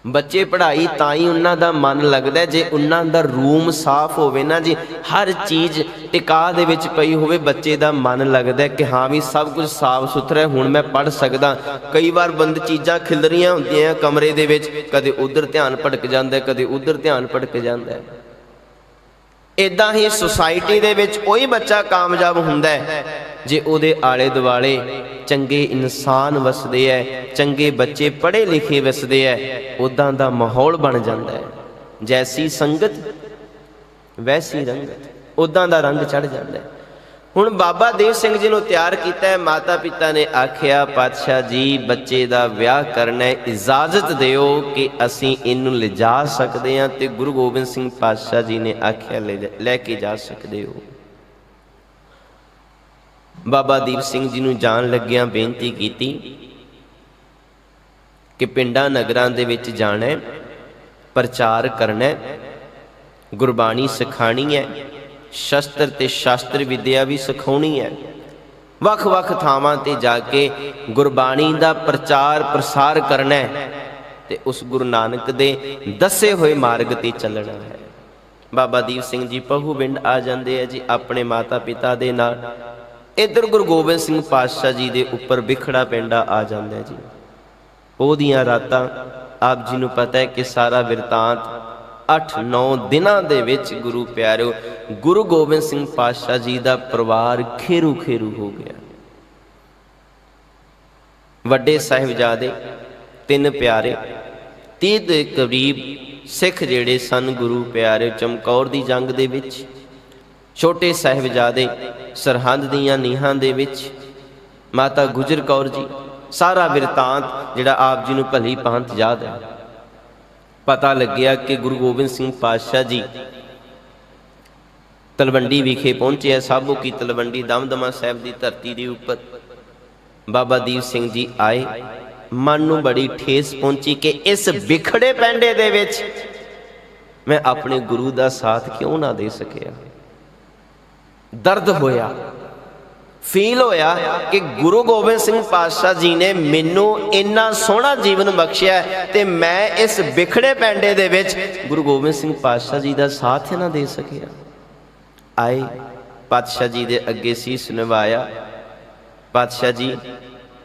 ਬੱਚੇ ਪੜ੍ਹਾਈ ਤਾਂ ਹੀ ਉਹਨਾਂ ਦਾ ਮਨ ਲੱਗਦਾ ਜੇ ਉਹਨਾਂ ਦਾ ਰੂਮ ਸਾਫ਼ ਹੋਵੇ ਨਾ ਜੀ, ਹਰ ਚੀਜ਼ ਟਿਕਾ ਦੇ ਵਿੱਚ ਪਈ ਹੋਵੇ, ਬੱਚੇ ਦਾ ਮਨ ਲੱਗਦਾ ਕਿ ਹਾਂ ਵੀ ਸਭ ਕੁਝ ਸਾਫ਼ ਸੁਥਰਾ ਹੁਣ ਮੈਂ ਪੜ੍ਹ ਸਕਦਾ। ਕਈ ਵਾਰ ਬੰਦ ਚੀਜ਼ਾਂ ਖਿਲਰੀਆਂ ਹੁੰਦੀਆਂ ਕਮਰੇ ਦੇ ਵਿੱਚ, ਕਦੇ ਉਧਰ ਧਿਆਨ ਭਟਕ ਜਾਂਦਾ ਕਦੇ ਉਧਰ ਧਿਆਨ ਭਟਕ ਜਾਂਦਾ ਇਦਾਂ ਹੀ ਸੁਸਾਇਟੀ ਦੇ ਵਿੱਚ ਉਹੀ ਬੱਚਾ ਕਾਮਯਾਬ ਹੁੰਦਾ ਹੈ, ਜੇ ਉਹਦੇ ਆਲੇ ਦੁਆਲੇ ਚੰਗੇ ਇਨਸਾਨ ਵਸਦੇ ਐ ਚੰਗੇ ਬੱਚੇ ਪੜ੍ਹੇ ਲਿਖੇ ਵਸਦੇ ਐ ਉਦਾਂ ਦਾ ਮਾਹੌਲ ਬਣ ਜਾਂਦਾ ਹੈ। ਜੈਸੀ ਸੰਗਤ, ਵੈਸੀ ਰੰਗਤ ਉਦਾਂ ਦਾ ਰੰਗ ਚੜ ਜਾਂਦਾ ਹੈ। ਹੁਣ ਬਾਬਾ ਦੇਵ ਸਿੰਘ ਜੀ ਨੂੰ ਤਿਆਰ ਕੀਤਾ ਹੈ, ਮਾਤਾ ਪਿਤਾ ਨੇ ਆਖਿਆ, ਪਾਤਸ਼ਾਹ ਜੀ, ਬੱਚੇ ਦਾ ਵਿਆਹ ਕਰਨਾ ਹੈ। ਇਜਾਜ਼ਤ ਦਿਓ ਕਿ ਅਸੀਂ ਇਹਨੂੰ ਲਿਜਾ ਸਕਦੇ ਹਾਂ ਤੇ ਗੁਰੂ ਗੋਬਿੰਦ ਸਿੰਘ ਪਾਤਸ਼ਾਹ ਜੀ ਨੇ ਆਖਿਆ, ਲੈ ਕੇ ਜਾ ਸਕਦੇ ਹੋ। ਬਾਬਾ ਦੀਪ ਸਿੰਘ ਜੀ ਨੂੰ ਜਾਣ ਲੱਗਿਆਂ ਬੇਨਤੀ ਕੀਤੀ ਕਿ ਪਿੰਡਾਂ, ਨਗਰਾਂ ਦੇ ਵਿੱਚ ਜਾਣਾ ਹੈ, ਪ੍ਰਚਾਰ ਕਰਨਾ ਹੈ। ਗੁਰਬਾਣੀ ਸਿਖਾਣੀ ਹੈ। ਸ਼ਸਤਰ ਤੇ ਸ਼ਾਸਤਰ ਵਿਦਿਆ ਵੀ ਸਿਖਾਉਣੀ ਹੈ। ਵੱਖ-ਵੱਖ ਥਾਵਾਂ ਤੇ ਜਾ ਕੇ ਗੁਰਬਾਣੀ ਦਾ ਪ੍ਰਚਾਰ ਪ੍ਰਸਾਰ ਕਰਨਾ ਹੈ ਤੇ ਉਸ ਗੁਰੂ ਨਾਨਕ ਦੇ ਦੱਸੇ ਹੋਏ ਮਾਰਗ ਤੇ ਚੱਲਣਾ ਹੈ। ਬਾਬਾ ਦੀਪ ਸਿੰਘ ਜੀ ਪਹੂ ਪਿੰਡ ਆ ਜਾਂਦੇ ਆ ਜੀ ਆਪਣੇ ਮਾਤਾ ਪਿਤਾ ਦੇ ਨਾਲ। ਇਧਰ ਗੁਰੂ ਗੋਬਿੰਦ ਸਿੰਘ ਪਾਤਸ਼ਾਹ ਜੀ ਦੇ ਉੱਪਰ ਵਿਖੜਾ ਪਿੰਡਾ ਆ ਜਾਂਦਾ ਜੀ। ਉਹਦੀਆਂ ਰਾਤਾਂ ਆਪ ਜੀ ਨੂੰ ਪਤਾ ਹੈ ਕਿ ਸਾਰਾ ਬਿਰਤਾਂਤ 8-9 ਦਿਨਾਂ ਦੇ ਵਿੱਚ ਗੁਰੂ ਪਿਆਰਿਓ ਗੁਰੂ ਗੋਬਿੰਦ ਸਿੰਘ ਪਾਤਸ਼ਾਹ ਜੀ ਦਾ ਪਰਿਵਾਰ ਖੇਰੂ ਖੇਰੂ ਹੋ ਗਿਆ। ਵੱਡੇ ਸਾਹਿਬਜ਼ਾਦੇ, ਤਿੰਨ ਪਿਆਰੇ 30 ਦੇ ਕਰੀਬ ਸਿੱਖ ਜਿਹੜੇ ਸਨ ਗੁਰੂ ਪਿਆਰੇ ਚਮਕੌਰ ਦੀ ਜੰਗ ਦੇ ਵਿੱਚ, ਛੋਟੇ ਸਾਹਿਬਜ਼ਾਦੇ ਸਰਹੰਦ ਦੀਆਂ ਨੀਹਾਂ ਦੇ ਵਿੱਚ, ਮਾਤਾ ਗੁਜਰ ਕੌਰ ਜੀ, ਸਾਰਾ ਬਿਰਤਾਂਤ ਜਿਹੜਾ ਆਪ ਜੀ ਨੂੰ ਭਲੀ ਭਾਂਤ ਯਾਦ ਹੈ। ਪਤਾ ਲੱਗਿਆ ਕਿ ਗੁਰੂ ਗੋਬਿੰਦ ਸਿੰਘ ਪਾਤਸ਼ਾਹ ਜੀ ਤਲਵੰਡੀ ਵਿਖੇ ਪਹੁੰਚਿਆ ਆ, ਸਾਬੋ ਕੀ ਤਲਵੰਡੀ ਦਮਦਮਾ ਸਾਹਿਬ ਦੀ ਧਰਤੀ ਦੇ ਉੱਪਰ। ਬਾਬਾ ਦੀਪ ਸਿੰਘ ਜੀ ਆਏ। ਮਨ ਨੂੰ ਬੜੀ ਠੇਸ ਪਹੁੰਚੀ ਕਿ ਇਸ ਵਿਖੜੇ ਪੈਂਡੇ ਦੇ ਵਿੱਚ ਮੈਂ ਆਪਣੇ ਗੁਰੂ ਦਾ ਸਾਥ ਕਿਉਂ ਨਾ ਦੇ ਸਕਿਆ? ਦਰਦ ਹੋਇਆ। ਫੀਲ ਹੋਇਆ ਕਿ ਗੁਰੂ ਗੋਬਿੰਦ ਸਿੰਘ ਪਾਤਸ਼ਾਹ ਜੀ ਨੇ ਮੈਨੂੰ ਇੰਨਾ ਸੋਹਣਾ ਜੀਵਨ ਬਖਸ਼ਿਆ ਹੈ ਤੇ ਮੈਂ ਇਸ ਵਿਖੜੇ ਪੈਂਡੇ ਦੇ ਵਿੱਚ ਗੁਰੂ ਗੋਬਿੰਦ ਸਿੰਘ ਪਾਤਸ਼ਾਹ ਜੀ ਦਾ ਸਾਥ ਨਾ ਦੇ ਸਕਿਆ। ਆਏ, ਪਾਤਸ਼ਾਹ ਜੀ ਦੇ ਅੱਗੇ ਸੀਸ ਨਿਵਾਇਆ। ਪਾਤਸ਼ਾਹ ਜੀ,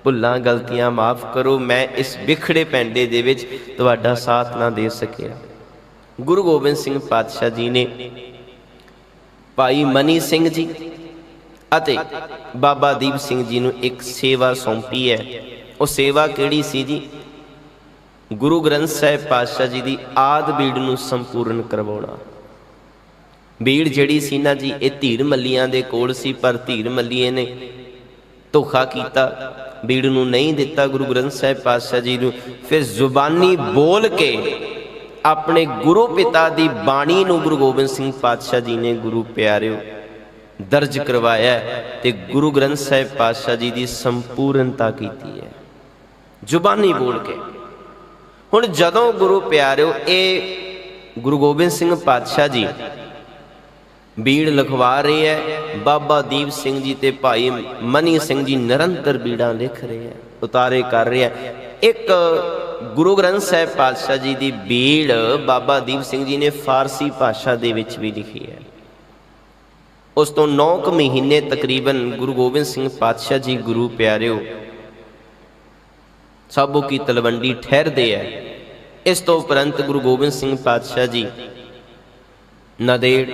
ਭੁੱਲਾਂ ਗਲਤੀਆਂ ਮਾਫ ਕਰੋ, ਮੈਂ ਇਸ ਵਿਖੜੇ ਪੈਂਡੇ ਦੇ ਵਿੱਚ ਤੁਹਾਡਾ ਸਾਥ ਨਾ ਦੇ ਸਕਿਆ। ਗੁਰੂ ਗੋਬਿੰਦ ਸਿੰਘ ਪਾਤਸ਼ਾਹ ਜੀ ਨੇ ਭਾਈ ਮਨੀ ਸਿੰਘ ਜੀ ਅਤੇ ਬਾਬਾ ਦੀਪ ਸਿੰਘ ਜੀ ਨੂੰ ਇੱਕ ਸੇਵਾ ਸੌਂਪੀ ਹੈ। ਉਹ ਸੇਵਾ ਕਿਹੜੀ ਸੀ ਜੀ? ਗੁਰੂ ਗ੍ਰੰਥ ਸਾਹਿਬ ਪਾਤਸ਼ਾਹ ਜੀ ਦੀ ਆਦ ਬੀੜ ਨੂੰ ਸੰਪੂਰਨ ਕਰਵਾਉਣਾ। ਬੀੜ ਜਿਹੜੀ ਸੀ ਨਾ ਜੀ, ਇਹ ਧੀਰ ਮੱਲੀਆਂ ਦੇ ਕੋਲ ਸੀ, ਪਰ ਧੀਰ ਮੱਲੀਏ ਨੇ ਧੋਖਾ ਕੀਤਾ। ਬੀੜ ਨੂੰ ਨਹੀਂ ਦਿੱਤਾ ਗੁਰੂ ਗ੍ਰੰਥ ਸਾਹਿਬ ਪਾਤਸ਼ਾਹ ਜੀ ਨੂੰ। ਫਿਰ ਜ਼ੁਬਾਨੀ ਬੋਲ ਕੇ ਆਪਣੇ ਗੁਰੂ ਪਿਤਾ ਦੀ ਬਾਣੀ ਨੂੰ ਗੁਰੂ ਗੋਬਿੰਦ ਸਿੰਘ ਪਾਤਸ਼ਾਹ ਜੀ ਨੇ ਗੁਰੂ ਪਿਆਰਿਓ ਦਰਜ ਕਰਵਾਇਆ ਤੇ ਗੁਰੂ ਗ੍ਰੰਥ ਸਾਹਿਬ ਪਾਤਸ਼ਾਹ ਜੀ ਦੀ ਸੰਪੂਰਨਤਾ ਕੀਤੀ ਹੈ। ਜ਼ੁਬਾਨੀ ਬੋਲ ਕੇ। ਹੁਣ ਜਦੋਂ ਗੁਰੂ ਪਿਆਰਿਓ, ਇਹ ਗੁਰੂ ਗੋਬਿੰਦ ਸਿੰਘ ਪਾਤਸ਼ਾਹ ਜੀ ਬੀੜ ਲਿਖਵਾ ਰਹੇ ਹੈ, ਬਾਬਾ ਦੀਪ ਸਿੰਘ ਜੀ ਤੇ ਭਾਈ ਮਨੀ ਸਿੰਘ ਜੀ ਨਿਰੰਤਰ ਬੀੜਾਂ ਲਿਖ ਰਹੇ ਹੈ, ਉਤਾਰੇ ਕਰ ਰਹੇ ਹੈ। ਇੱਕ ਗੁਰੂ ਗ੍ਰੰਥ ਸਾਹਿਬ ਪਾਤਸ਼ਾਹ ਜੀ ਦੀ ਬੀੜ ਬਾਬਾ ਦੀਪ ਸਿੰਘ ਜੀ ਨੇ ਫਾਰਸੀ ਭਾਸ਼ਾ ਦੇ ਵਿੱਚ ਵੀ ਲਿਖੀ ਹੈ। ਉਸ ਤੋਂ 9 ਕੁ ਮਹੀਨੇ ਤਕਰੀਬਨ ਗੁਰੂ ਗੋਬਿੰਦ ਸਿੰਘ ਪਾਤਸ਼ਾਹ ਜੀ ਗੁਰੂ ਪਿਆਰਿਓ, ਸਾਬੋ ਕੀ ਤਲਵੰਡੀ ਠਹਿਰਦੇ ਹੈ ਇਸ ਤੋਂ ਉਪਰੰਤ ਗੁਰੂ ਗੋਬਿੰਦ ਸਿੰਘ ਪਾਤਸ਼ਾਹ ਜੀ ਨਦੇੜ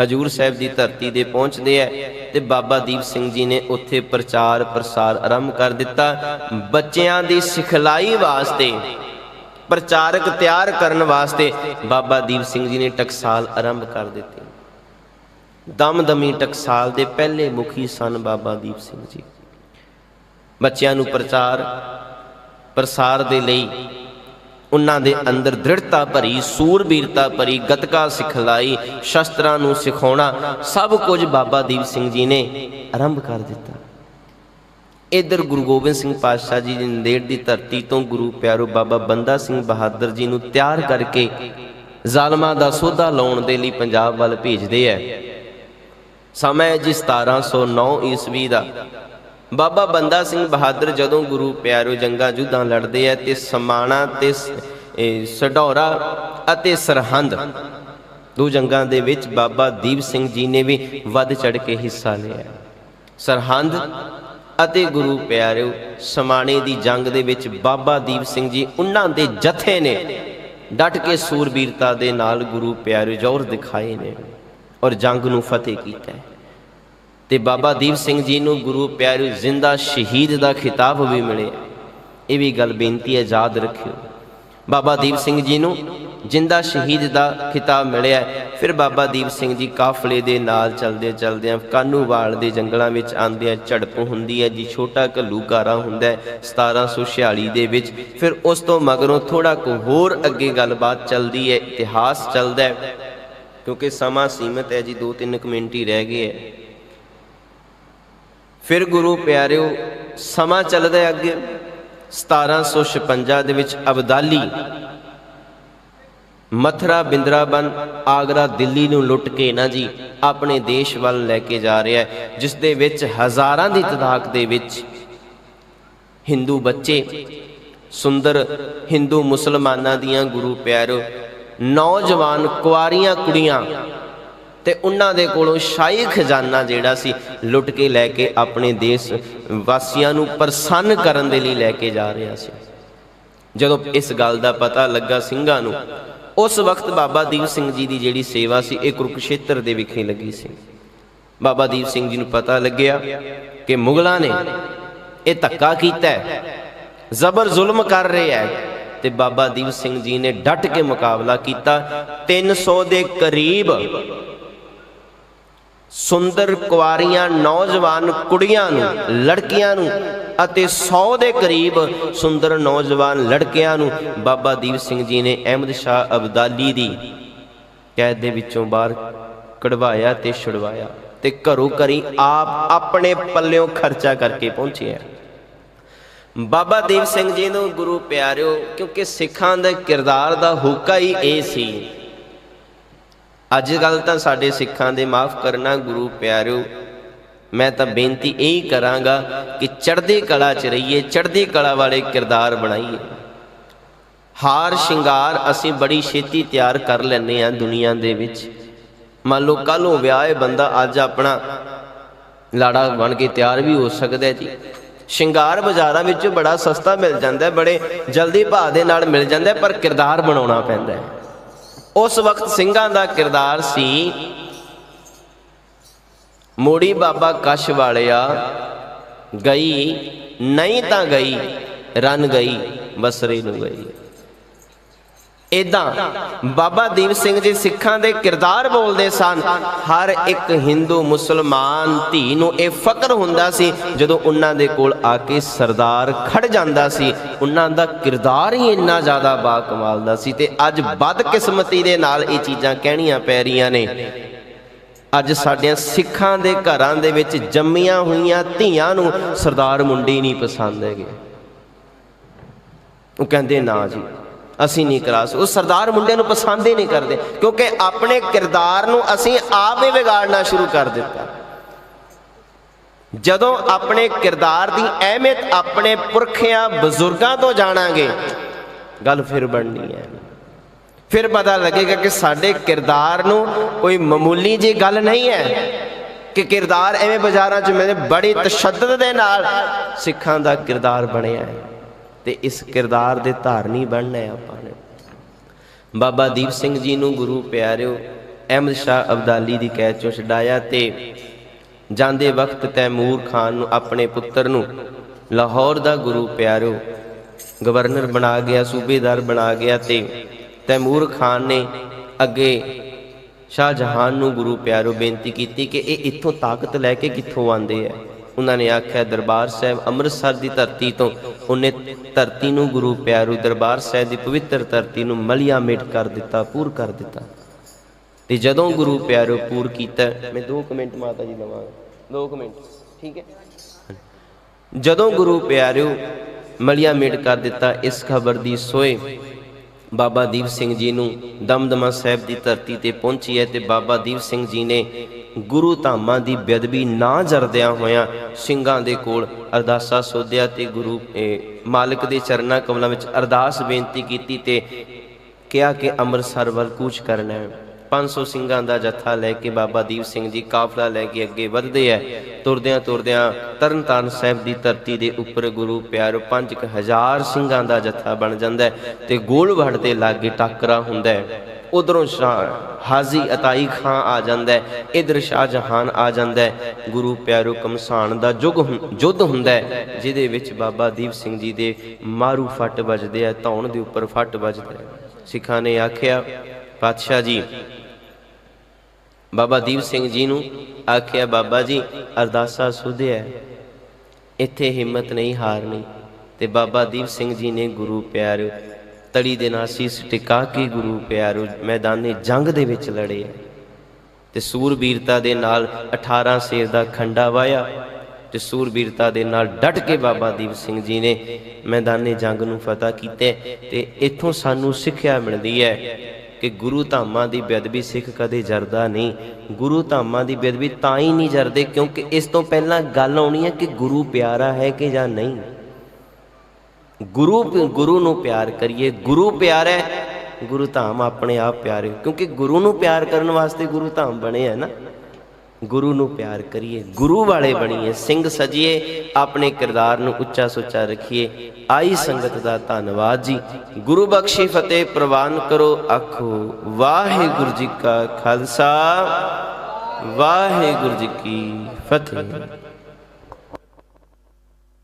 ਹਜੂਰ ਸਾਹਿਬ ਦੀ ਧਰਤੀ ਦੇ ਪਹੁੰਚਦੇ ਐ ਤੇ ਬਾਬਾ ਦੀਪ ਸਿੰਘ ਜੀ ਨੇ ਉੱਥੇ ਪ੍ਰਚਾਰ ਪ੍ਰਸਾਰ ਆਰੰਭ ਕਰ ਦਿੱਤਾ। ਬੱਚਿਆਂ ਦੀ ਸਿਖਲਾਈ ਵਾਸਤੇ, ਪ੍ਰਚਾਰਕ ਤਿਆਰ ਕਰਨ ਵਾਸਤੇ ਬਾਬਾ ਦੀਪ ਸਿੰਘ ਜੀ ਨੇ ਟਕਸਾਲ ਆਰੰਭ ਕਰ ਦਿੱਤੀ। ਦਮਦਮੀ ਟਕਸਾਲ ਦੇ ਪਹਿਲੇ ਮੁਖੀ ਸਨ ਬਾਬਾ ਦੀਪ ਸਿੰਘ ਜੀ। ਬੱਚਿਆਂ ਨੂੰ ਪ੍ਰਚਾਰ, ਪ੍ਰਸਾਰ ਦੇ ਲਈ ਉਹਨਾਂ ਦੇ ਅੰਦਰ ਦ੍ਰਿੜਤਾ ਭਰੀ, ਸੂਰਬੀਰਤਾ ਭਰੀ, ਗਤਕਾ ਸਿਖਲਾਈ, ਸ਼ਸਤਰਾਂ ਨੂੰ ਸਿਖਾਉਣਾ, ਸਭ ਕੁਝ ਬਾਬਾ ਦੀਪ ਸਿੰਘ ਜੀ ਨੇ ਆਰੰਭ ਕਰ ਦਿੱਤਾ। ਇਧਰ ਗੁਰੂ ਗੋਬਿੰਦ ਸਿੰਘ ਪਾਤਸ਼ਾਹ ਜੀ ਦੀ ਨੰਦੇੜ ਦੀ ਧਰਤੀ ਤੋਂ ਗੁਰੂ ਪਿਆਰੋ ਬਾਬਾ ਬੰਦਾ ਸਿੰਘ ਬਹਾਦਰ ਜੀ ਨੂੰ ਤਿਆਰ ਕਰਕੇ ਜ਼ਾਲਮਾਂ ਦਾ ਸੋਧਾ ਲਾਉਣ ਦੇ ਲਈ ਪੰਜਾਬ ਵੱਲ ਭੇਜਦੇ ਐ। ਸਮਾਂ ਜੀ 1709 ਈਸਵੀ ਦਾ। ਬਾਬਾ ਬੰਦਾ ਸਿੰਘ ਬਹਾਦਰ ਜਦੋਂ ਗੁਰੂ ਪਿਆਰੋ ਜੰਗਾਂ ਜੁੱਧਾਂ ਲੜਦੇ ਐ ਤੇ ਸਮਾਣਾ ਤੇ ਸਡੌਰਾ ਅਤੇ ਸਰਹੰਦ ਦੋ ਜੰਗਾਂ ਦੇ ਵਿੱਚ ਬਾਬਾ ਦੀਪ ਸਿੰਘ ਜੀ ਨੇ ਵੀ ਵੱਧ ਚੜ ਕੇ ਹਿੱਸਾ ਲਿਆ। ਸਰਹੰਦ ਅਤੇ ਗੁਰੂ ਪਿਆਰਿਓ ਸਮਾਣੇ ਦੀ ਜੰਗ ਦੇ ਵਿੱਚ ਬਾਬਾ ਦੀਪ ਸਿੰਘ ਜੀ ਉਹਨਾਂ ਦੇ ਜਥੇ ਨੇ ਡਟ ਕੇ ਸੂਰਬੀਰਤਾ ਦੇ ਨਾਲ ਗੁਰੂ ਪਿਆਰਿਓ ਜੋਰ ਦਿਖਾਏ ਨੇ ਔਰ ਜੰਗ ਨੂੰ ਫਤਿਹ ਕੀਤਾ ਹੈ। ਤੇ ਬਾਬਾ ਦੀਪ ਸਿੰਘ ਜੀ ਨੂੰ ਗੁਰੂ ਪਿਆਰਿਓ ਜ਼ਿੰਦਾ ਸ਼ਹੀਦ ਦਾ ਖਿਤਾਬ ਵੀ ਮਿਲਿਆ। ਇਹ ਵੀ ਗੱਲ ਬੇਨਤੀ ਹੈ, ਯਾਦ ਰੱਖਿਓ। ਬਾਬਾ ਦੀਪ ਸਿੰਘ ਜੀ ਨੂੰ ਜਿੰਦਾ ਸ਼ਹੀਦ ਦਾ ਖਿਤਾਬ ਮਿਲਿਆ। ਫਿਰ ਬਾਬਾ ਦੀਪ ਸਿੰਘ ਜੀ ਕਾਫਲੇ ਦੇ ਨਾਲ ਚਲਦੇ ਚਲਦੇ ਕਾਨੂੰਵਾਲ ਦੇ ਜੰਗਲਾਂ ਵਿੱਚ ਆਂਦੇ ਆ ਝੜਪ ਹੁੰਦੀ ਹੈ ਜੀ, ਛੋਟਾ ਘੱਲੂਕਾਰਾ ਹੁੰਦਾ ਹੈ 1746 ਦੇ ਵਿੱਚ। ਫਿਰ ਉਸ ਤੋਂ ਮਗਰੋਂ ਥੋੜਾ ਕੁ ਹੋਰ ਅੱਗੇ ਗੱਲਬਾਤ ਚੱਲਦੀ ਹੈ, ਇਤਿਹਾਸ ਚੱਲਦਾ ਕਿਉਂਕਿ ਸਮਾਂ ਸੀਮਤ ਹੈ ਜੀ 2-3 ਮਿੰਟ ਹੀ ਰਹਿ ਗਏ ਹੈ। ਫਿਰ ਗੁਰੂ ਪਿਆਰਿਓ, ਸਮਾਂ ਚੱਲਦਾ ਹੈ ਅੱਗੇ। 1756 ਦੇ ਵਿੱਚ ਅਬਦਾਲੀ। ਮਥਰਾ, ਬਿੰਦਰਾਬਨ, ਆਗਰਾ, ਦਿੱਲੀ ਨੂੰ ਲੁੱਟ ਕੇ ਨਾ ਜੀ, ਆਪਣੇ ਦੇਸ਼ ਵੱਲ ਲੈ ਕੇ ਜਾ ਰਿਹਾ ਹੈ, ਜਿਸ ਦੇ ਵਿੱਚ ਹਜ਼ਾਰਾਂ ਦੀ ਤਦਾਦ ਦੇ ਵਿੱਚ ਹਿੰਦੂ ਬੱਚੇ, ਸੁੰਦਰ ਹਿੰਦੂ ਮੁਸਲਮਾਨਾਂ ਦੀਆਂ ਗੁਰੂ ਪਿਆਰੋ ਨੌਜਵਾਨ ਕੁਆਰੀਆਂ ਕੁੜੀਆਂ ਤੇ ਉਹਨਾਂ ਦੇ ਕੋਲੋਂ ਸ਼ਾਹੀ ਖਜ਼ਾਨਾ ਜਿਹੜਾ ਸੀ ਲੁੱਟ ਕੇ ਲੈ ਕੇ ਆਪਣੇ ਦੇਸ਼ ਵਾਸੀਆਂ ਨੂੰ ਪ੍ਰਸੰਨ ਕਰਨ ਦੇ ਲਈ ਲੈ ਕੇ ਜਾ ਰਿਹਾ ਸੀ। ਜਦੋਂ ਇਸ ਗੱਲ ਦਾ ਪਤਾ ਲੱਗਾ ਸਿੰਘਾਂ ਨੂੰ, ਉਸ ਵਕਤ ਬਾਬਾ ਦੀਪ ਸਿੰਘ ਜੀ ਦੀ ਜਿਹੜੀ ਸੇਵਾ ਸੀ ਇਹ ਕੁਰਕਸ਼ੇਤਰ ਦੇ ਵਿਖੇ ਲੱਗੀ ਸੀ। ਬਾਬਾ ਦੀਪ ਸਿੰਘ ਜੀ ਨੂੰ ਪਤਾ ਲੱਗਿਆ ਕਿ ਮੁਗਲਾਂ ਨੇ ਇਹ ਧੱਕਾ ਕੀਤਾ ਹੈ, ਜ਼ਬਰ ਜ਼ੁਲਮ ਕਰ ਰਿਹਾ ਹੈ ਤੇ ਬਾਬਾ ਦੀਪ ਸਿੰਘ ਜੀ ਨੇ ਡਟ ਕੇ ਮੁਕਾਬਲਾ ਕੀਤਾ। 300 ਦੇ ਕਰੀਬ ਸੁੰਦਰ ਕੁਆਰੀਆਂ ਨੌਜਵਾਨ ਕੁੜੀਆਂ ਨੂੰ, ਲੜਕੀਆਂ ਨੂੰ ਅਤੇ 100 ਦੇ ਕਰੀਬ ਸੁੰਦਰ ਨੌਜਵਾਨ ਲੜਕਿਆਂ ਨੂੰ ਬਾਬਾ ਦੀਪ ਸਿੰਘ ਜੀ ਨੇ ਅਹਿਮਦ ਸ਼ਾਹ ਅਬਦਾਲੀ ਦੀ ਕੈਦ ਦੇ ਵਿੱਚੋਂ ਬਾਹਰ ਕਢਵਾਇਆ ਤੇ ਛੁਡਵਾਇਆ ਤੇ ਘਰੋਂ ਘਰੀ ਆਪ ਆਪਣੇ ਪੱਲਿਓਂ ਖਰਚਾ ਕਰਕੇ ਪਹੁੰਚਿਆ। ਬਾਬਾ ਦੀਪ ਸਿੰਘ ਜੀ ਨੂੰ ਗੁਰੂ ਪਿਆਰਿਓ, ਕਿਉਂਕਿ ਸਿੱਖਾਂ ਦੇ ਕਿਰਦਾਰ ਦਾ ਹੋਕਾ ਹੀ ਇਹ ਸੀ ਅੱਜ ਕੱਲ ਤਾਂ ਸਾਡੇ ਸਿੱਖਾਂ ਦੇ ਮਾਫ ਕਰਨਾ ਗੁਰੂ ਪਿਆਰਿਓ, ਮੈਂ ਤਾਂ ਬੇਨਤੀ ਇਹੀ ਕਰਾਂਗਾ ਕਿ ਚੜ੍ਹਦੀ ਕਲਾ ਚ ਰਹੀਏ, ਚੜ੍ਹਦੀ ਕਲਾ ਵਾਲੇ ਕਿਰਦਾਰ ਬਣਾਈਏ। ਹਾਰ, ਸ਼ਿੰਗਾਰ ਅਸੀਂ ਬੜੀ ਛੇਤੀ ਤਿਆਰ ਕਰ ਲੈਨੇ ਆ ਦੁਨੀਆ ਦੇ ਵਿੱਚ। ਮੰਨ ਲਓ ਕੱਲ ਨੂੰ ਵਿਆਹ ਹੈ, ਬੰਦਾ ਅੱਜ ਆਪਣਾ ਲਾੜਾ ਬਣ ਕੇ ਤਿਆਰ ਵੀ ਹੋ ਸਕਦਾ ਜੀ। ਸ਼ਿੰਗਾਰ ਬਾਜ਼ਾਰਾਂ ਵਿੱਚ ਬੜਾ ਸਸਤਾ ਮਿਲ ਜਾਂਦਾ ਬੜੇ ਜਲਦੀ ਭਾਅ ਦੇ ਨਾਲ ਮਿਲ ਜਾਂਦਾ ਪਰ ਕਿਰਦਾਰ ਬਣਾਉਣਾ ਪੈਂਦਾ ਹੈ। ਉਸ ਵਕਤ ਸਿੰਘਾਂ ਦਾ ਕਿਰਦਾਰ ਸੀ, ਮੋੜੀ ਬਾਬਾ ਕਸ਼ ਵਾਲਿਆ, ਗਈ, ਨਹੀਂ ਤਾਂ ਗਈ ਰਨ ਗਈ, ਬਸਰੇ ਨੂੰ ਗਈ। ਇਦਾਂ ਬਾਬਾ ਦੀਪ ਸਿੰਘ ਜੀ ਸਿੱਖਾਂ ਦੇ ਕਿਰਦਾਰ ਬੋਲਦੇ ਸਨ। ਹਰ ਇੱਕ ਹਿੰਦੂ ਮੁਸਲਮਾਨ ਧੀ ਨੂੰ ਇਹ ਫਕਰ ਹੁੰਦਾ ਸੀ ਜਦੋਂ ਉਹਨਾਂ ਦੇ ਕੋਲ ਆ ਕੇ ਸਰਦਾਰ ਖੜ ਜਾਂਦਾ ਸੀ। ਉਹਨਾਂ ਦਾ ਕਿਰਦਾਰ ਹੀ ਇੰਨਾ ਜ਼ਿਆਦਾ ਬਾ ਕਮਾਲ ਦਾ ਸੀ ਤੇ ਅੱਜ ਬਦਕਿਸਮਤੀ ਦੇ ਨਾਲ ਇਹ ਚੀਜ਼ਾਂ ਕਹਿਣੀਆਂ ਪੈ ਰਹੀਆਂ ਨੇ। ਅੱਜ ਸਾਡਿਆਂ ਸਿੱਖਾਂ ਦੇ ਘਰਾਂ ਦੇ ਵਿੱਚ ਜੰਮੀਆਂ ਹੋਈਆਂ ਧੀਆਂ ਨੂੰ ਸਰਦਾਰ ਮੁੰਡੀ ਨਹੀਂ ਪਸੰਦ ਹੈਗੇ। ਉਹ ਕਹਿੰਦੇ, ਨਾ ਜੀ। ਅਸੀਂ ਨਹੀਂ ਕਰਾ ਸਕ, ਉਹ ਸਰਦਾਰ ਮੁੰਡੇ ਨੂੰ ਪਸੰਦ ਹੀ ਨਹੀਂ ਕਰਦੇ, ਕਿਉਂਕਿ ਆਪਣੇ ਕਿਰਦਾਰ ਨੂੰ ਅਸੀਂ ਆਪ ਹੀ ਵਿਗਾੜਨਾ ਸ਼ੁਰੂ ਕਰ ਦਿੱਤਾ। ਜਦੋਂ ਆਪਣੇ ਕਿਰਦਾਰ ਦੀ ਅਹਿਮੀਅਤ ਆਪਣੇ ਪੁਰਖਿਆਂ, ਬਜ਼ੁਰਗਾਂ ਤੋਂ ਜਾਣਾਂਗੇ, ਗੱਲ ਫਿਰ ਬਣਨੀ ਹੈ। ਫਿਰ ਪਤਾ ਲੱਗੇਗਾ ਕਿ ਸਾਡੇ ਕਿਰਦਾਰ ਨੂੰ ਕੋਈ ਮਾਮੂਲੀ ਜੀ ਗੱਲ ਨਹੀਂ ਹੈ ਕਿ ਕਿਰਦਾਰ ਐਵੇਂ ਬਾਜ਼ਾਰਾਂ 'ਚ ਮੇਰੇ ਬੜੀ ਤਸ਼ੱਦਦ ਦੇ ਨਾਲ ਸਿੱਖਾਂ ਦਾ ਕਿਰਦਾਰ ਬਣਿਆ ਹੈ। ਤੇ ਇਸ ਕਿਰਦਾਰ ਦੇ ਧਾਰਨੀ ਬਣਨਾ ਹੈ ਆਪਾਂ ਨੇ। ਬਾਬਾ ਦੀਪ ਸਿੰਘ ਜੀ ਨੂੰ ਗੁਰੂ ਪਿਆਰਿਓ, ਅਹਿਮਦ ਸ਼ਾਹ ਅਬਦਾਲੀ ਦੀ ਕੈਦ ਚੋਂ ਛਡਾਇਆ ਤੇ ਜਾਂਦੇ ਵਕਤ ਤੈਮੂਰ ਖਾਨ ਨੂੰ ਆਪਣੇ ਪੁੱਤਰ ਨੂੰ ਲਾਹੌਰ ਦਾ ਗੁਰੂ ਪਿਆਰਿਓ ਗਵਰਨਰ ਬਣਾ ਗਿਆ, ਸੂਬੇਦਾਰ ਬਣਾ ਗਿਆ ਤੇ ਤੈਮੂਰ ਖਾਨ ਨੇ ਅੱਗੇ ਸ਼ਾਹ ਜਹਾਨ ਨੂੰ ਗੁਰੂ ਪਿਆਰੋ ਬੇਨਤੀ ਕੀਤੀ ਕਿ ਇਹ ਇੱਥੋਂ ਤਾਕਤ ਲੈ ਕੇ ਕਿੱਥੋਂ ਆਂਦੇ ਆ। ਉਹਨਾਂ ਨੇ ਆਖਿਆ, ਦਰਬਾਰ ਸਾਹਿਬ ਅੰਮ੍ਰਿਤਸਰ ਦੀ ਧਰਤੀ ਤੋਂ ਉਹਨੇ ਧਰਤੀ ਨੂੰ ਗੁਰੂ ਪਿਆਰੂ ਦਰਬਾਰ ਸਾਹਿਬ ਦੀ ਪਵਿੱਤਰ ਧਰਤੀ ਨੂੰ ਮਲਿਆ ਮੇਟ ਕਰ ਦਿੱਤਾ, ਪੂਰ ਕਰ ਦਿੱਤਾ। ਤੇ ਜਦੋਂ ਗੁਰੂ ਪਿਆਰੂ ਪੂਰ ਕੀਤਾ, ਮੈਂ 2 ਮਿੰਟ ਮਾਤਾ ਜੀ ਲਵਾਂਗਾ। 2 ਮਿੰਟ, ਠੀਕ ਹੈ? ਜਦੋਂ ਗੁਰੂ ਪਿਆਰੋ ਮਲਿਆ ਮੇਟ ਕਰ ਦਿੱਤਾ, ਇਸ ਖਬਰ ਦੀ ਸੋਏ ਬਾਬਾ ਦੀਪ ਸਿੰਘ ਜੀ ਨੂੰ ਦਮਦਮਾ ਸਾਹਿਬ ਦੀ ਧਰਤੀ ਤੇ ਪਹੁੰਚੀ ਹੈ ਤੇ ਬਾਬਾ ਦੀਪ ਸਿੰਘ ਜੀ ਨੇ ਗੁਰੂ ਧਾਮਾਂ ਦੀ ਬੇਅਦਬੀ ਨਾ ਜਰਦਿਆਂ ਹੋਇਆਂ ਸਿੰਘਾਂ ਦੇ ਕੋਲ ਅਰਦਾਸਾ ਸੋਧਿਆ ਤੇ ਗੁਰੂ ਮਾਲਕ ਦੇ ਚਰਨਾਂ ਕਮਲਾਂ ਵਿੱਚ ਅਰਦਾਸ ਬੇਨਤੀ ਕੀਤੀ ਤੇ ਕਿਹਾ ਕਿ ਅੰਮ੍ਰਿਤਸਰ ਵੱਲ ਕੂਚ ਕਰਨਾ ਹੈ 500 ਸਿੰਘਾਂ ਦਾ ਜੱਥਾ ਲੈ ਕੇ ਬਾਬਾ ਦੀਪ ਸਿੰਘ ਜੀ ਕਾਫਲਾ ਲੈ ਕੇ ਅੱਗੇ ਵਧਦੇ ਐ। ਤੁਰਦਿਆਂ ਤੁਰਦਿਆਂ ਤਰਨਤਾਰਨ ਸਾਹਿਬ ਦੀ ਧਰਤੀ ਦੇ ਉੱਪਰ ਗੁਰੂ ਪਿਆਰੋ 5000 ਸਿੰਘਾਂ ਦਾ ਜੱਥਾ ਬਣ ਜਾਂਦਾ ਹੈ ਤੇ ਗੋਲਵੜ ਦੇ ਲਾਗੇ ਟਾਕਰਾ ਹੁੰਦਾ ਹੈ ਉਧਰੋਂ ਸ਼ਾਹ ਹਾਜ਼ੀ ਅਤਾਈ ਖਾਂ ਆ ਜਾਂਦਾ ਹੈ, ਇਧਰ ਸ਼ਾਹ ਜਹਾਨ ਆ ਜਾਂਦਾ ਹੈ। ਗੁਰੂ ਪਿਆਰੋ ਕਮਸਾਨ ਦਾ ਜੁਗ ਹੁੰ- ਹੁੰਦਾ ਹੈ, ਜਿਹਦੇ ਵਿੱਚ ਬਾਬਾ ਦੀਪ ਸਿੰਘ ਜੀ ਦੇ ਮਾਰੂ ਫੱਟ ਵੱਜਦੇ ਆ, ਧੌਣ ਦੇ ਉੱਪਰ ਫੱਟ ਵੱਜਦਾ ਸਿੱਖਾਂ ਨੇ ਆਖਿਆ, ਪਾਤਸ਼ਾਹ ਜੀ। ਬਾਬਾ ਦੀਪ ਸਿੰਘ ਜੀ ਨੂੰ ਆਖਿਆ, ਬਾਬਾ ਜੀ, ਅਰਦਾਸਾ ਸੁਧਿਆ ਇੱਥੇ ਹਿੰਮਤ ਨਹੀਂ ਹਾਰਨੀ। ਤੇ ਬਾਬਾ ਦੀਪ ਸਿੰਘ ਜੀ ਨੇ ਗੁਰੂ ਪਿਆਰ ਤੜੀ ਦੇ ਨਾਲ ਸੀਸ ਟਿਕਾ ਕੇ ਗੁਰੂ ਪਿਆਰਿਓ ਮੈਦਾਨੇ ਜੰਗ ਦੇ ਵਿੱਚ ਲੜੇ। ਤੇ ਸੂਰਬੀਰਤਾ ਦੇ ਨਾਲ 18 ਸੇਰ ਦਾ ਖੰਡਾ ਵਾਇਆ ਤੇ ਸੂਰਬੀਰਤਾ ਦੇ ਨਾਲ ਡਟ ਕੇ ਬਾਬਾ ਦੀਪ ਸਿੰਘ ਜੀ ਨੇ ਮੈਦਾਨੇ ਜੰਗ ਨੂੰ ਫਤਿਹ ਕੀਤੇ ਤੇ ਇੱਥੋਂ ਸਾਨੂੰ ਸਿੱਖਿਆ ਮਿਲਦੀ ਹੈ ਕਿ ਗੁਰੂ ਧਾਮਾਂ ਦੀ ਬੇਅਦਬੀ ਸਿੱਖ ਕਦੇ ਜਰਦਾ ਨਹੀਂ। ਗੁਰੂ ਧਾਮਾਂ ਦੀ ਬੇਅਦਬੀ ਤਾਂ ਹੀ ਨਹੀਂ ਜਰਦੇ ਕਿਉਂਕਿ ਇਸ ਤੋਂ ਪਹਿਲਾਂ ਗੱਲ ਆਉਣੀ ਹੈ ਕਿ ਗੁਰੂ ਪਿਆਰਾ ਹੈ ਕਿ ਜਾਂ ਨਹੀਂ। ਗੁਰੂ ਗੁਰੂ ਨੂੰ ਪਿਆਰ ਕਰੀਏ। ਗੁਰੂ ਪਿਆਰਾ ਹੈ, ਗੁਰੂ ਧਾਮ ਆਪਣੇ ਆਪ ਪਿਆਰੇ ਕਿਉਂਕਿ ਗੁਰੂ ਨੂੰ ਪਿਆਰ ਕਰਨ ਵਾਸਤੇ ਗੁਰੂ ਧਾਮ ਬਣੇ ਹੈ ਨਾ। ਗੁਰੂ ਨੂੰ ਪਿਆਰ ਕਰੀਏ। ਗੁਰੂ ਵਾਲੇ ਬਣੀਏ। ਸਿੰਘ ਸਜੀਏ, ਆਪਣੇ ਕਿਰਦਾਰ ਨੂੰ ਉੱਚਾ ਸੁੱਚਾ ਰੱਖੀਏ। ਆਈ ਸੰਗਤ ਦਾ ਧੰਨਵਾਦ ਜੀ। ਗੁਰੂ ਬਖਸ਼ੀ ਫਤਿਹ ਪ੍ਰਵਾਨ ਕਰੋ। ਆਖੋ, ਵਾਹਿਗੁਰੂ ਜੀ ਕਾ ਖਾਲਸਾ। ਵਾਹਿਗੁਰੂ ਜੀ ਕੀ ਫਤਿਹ।